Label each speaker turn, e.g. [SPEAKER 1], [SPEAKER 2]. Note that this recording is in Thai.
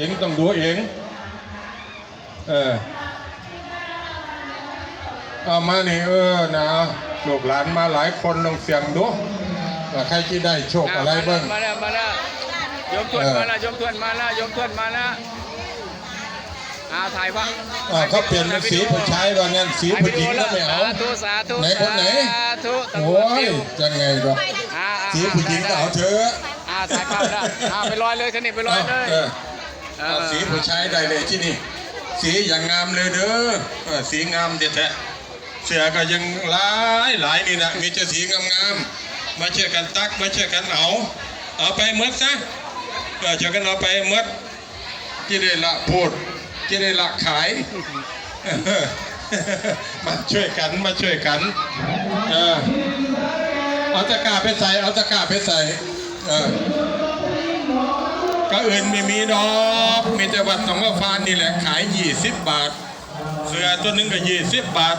[SPEAKER 1] เองต้องดูเองเออเอามานี่เออนะลูกหลานมาหลายคนลองเสียงดูว่าใครที่ได้โชคอะไรบ้าง
[SPEAKER 2] มาแล้วมาแล้วยมทวน
[SPEAKER 1] เออ
[SPEAKER 2] มาแล้วยมทวนมาแล้วยมทวนมาแล้วอาถ่ายบ้าง
[SPEAKER 1] อ่าเขาเปลี่ยนเป็นสีผู้ชายว่างั้นสีผู้หญิงก็ไม่เอา
[SPEAKER 2] สาธุสาธุ
[SPEAKER 1] ไหนคนไหน
[SPEAKER 2] สาธุตำร
[SPEAKER 1] โอ้
[SPEAKER 2] วจ
[SPEAKER 1] ย
[SPEAKER 2] ติว
[SPEAKER 1] จะไงก็
[SPEAKER 2] อ่าอ่า
[SPEAKER 1] สีผู้หญิงก็เอาเถอะ
[SPEAKER 2] อ่าถ่ายภาพได้อ่าไปลอยเลยคันนี้ไปลอยเลย
[SPEAKER 1] สีผู้ชายได้เลยที่นี่ สีอย่างงามเลยเด้อสีงามเด็ดแท้เสือก็ยังหลายหลายนี่นะมีแต่สีงามๆมาเชื่อกันตักมาเชื่อกันเอาเอาไปหมดซะเออเชื่อกันเอาไปหมดที่ได้ละพูดที่ได้ละขายมาช่วยกันมาช่วยกันเอาตะกาไปใส่เอาตะกาไปใส่เออ ก็อื่นไม่มีดอก มีแต่วัดสองว่าฟานนี่แหละขาย20บาท เสื้อตัวหนึงก็20บาท